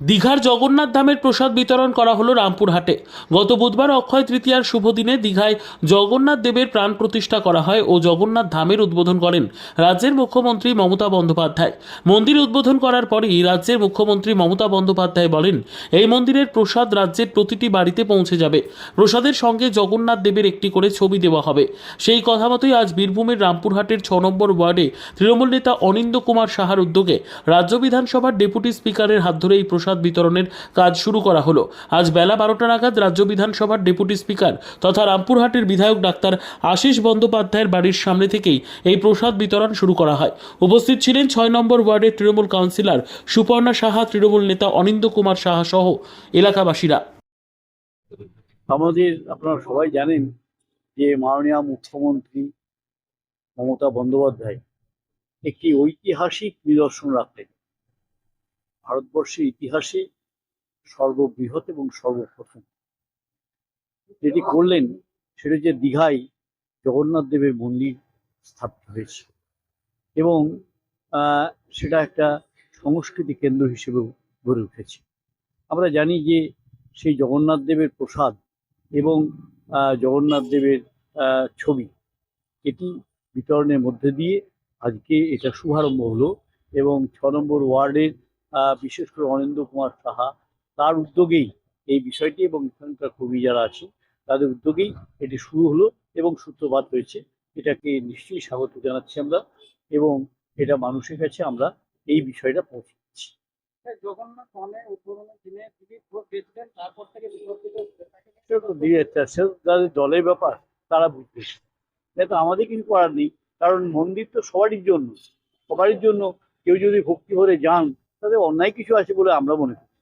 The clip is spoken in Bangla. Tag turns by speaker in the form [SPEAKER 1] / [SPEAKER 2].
[SPEAKER 1] দীঘার জগন্নাথ ধামের প্রসাদ বিতরণ করা হলো রামপুরহাটে। গত বুধবার অক্ষয় তৃতীয়ার শুভ দিনে দীঘায় জগন্নাথ দেবের প্রাণ প্রতিষ্ঠা করা হয় ও জগন্নাথ ধামের উদ্বোধন করেন রাজ্যের মুখ্যমন্ত্রী মমতা বন্দ্যোপাধ্যায়। মন্দির উদ্বোধন করার পরেই রাজ্যের মুখ্যমন্ত্রী মমতা বন্দ্যোপাধ্যায় বলেন, এই মন্দিরের প্রসাদ রাজ্যের প্রতিটি বাড়িতে পৌঁছে যাবে। প্রসাদের সঙ্গে জগন্নাথ দেবের একটি করে ছবি দেওয়া হবে। সেই কথা মতোই আজ বীরভূমের রামপুরহাটের ছ নম্বর ওয়ার্ডে তৃণমূল নেতা অনিন্দ কুমার সাহার উদ্যোগে রাজ্য বিধানসভার ডেপুটি স্পিকারের হাত ধরে এই প্রসাদ বিতরণের কাজ শুরু করা হলো। আজ বেলা বারোটা নাগাদ রাজ্য বিধানসভার ডেপুটি স্পিকার তথা রামপুরহাটের বিধায়ক ডাক্তার আশিস বন্দ্যোপাধ্যায়ের বাড়ির সামনে থেকেই এই প্রসাদ বিতরণ শুরু করা হয়। উপস্থিত ছিলেন ছয় নম্বর ওয়ার্ডের তৃণমূল কাউন্সিলর সুপর্ণা সাহা, তৃণমূল নেতা অনিন্দ কুমার সাহা সহ এলাকাবাসীরা।
[SPEAKER 2] আমাদের আপনারা সবাই জানেন যে মাননীয় মুখ্যমন্ত্রী মমতা বন্দ্যোপাধ্যায় একটি ঐতিহাসিক নিদর্শন রাখলেন। ভারতবর্ষের ইতিহাসে সর্ববৃহৎ এবং সর্বপ্রথম। যেটি করলেন সেটা যে দীঘায় জগন্নাথ দেবের মন্দির স্থাপিত হয়েছে এবং সেটা একটা সংস্কৃতি কেন্দ্র হিসেবেও গড়ে উঠেছে। আমরা জানি যে সেই জগন্নাথ দেবের প্রসাদ এবং জগন্নাথ দেবের ছবি এটি বিতরণের মধ্যে দিয়ে আজকে এটা শুভারম্ভ হলো এবং ছ নম্বর ওয়ার্ডের বিশেষ করে অনিন্দ কুমার সাহা তার উদ্যোগেই এই বিষয়টি এবং এখানকার কবি যারা আছে তাদের উদ্যোগেই এটি শুরু হলো এবং সূত্রপাত হয়েছে। এটাকে নিশ্চয়ই স্বাগত জানাচ্ছি আমরা এবং এটা মানুষের কাছে আমরা এই বিষয়টা পৌঁছে দিচ্ছি
[SPEAKER 3] হ্যাঁ, জগন্নাথ উদ্বোধনের দিনে তিনি তারপর থেকে
[SPEAKER 2] তাদের দলের ব্যাপার তারা বুঝবে। এটা তো আমাদের কিছু করার নেই কারণ মন্দির তো সবারই জন্য। সবারই জন্য কেউ যদি ভক্তি ভরে যান তাদের অন্যায় কিছু আছে বলে আমরা মনে করি।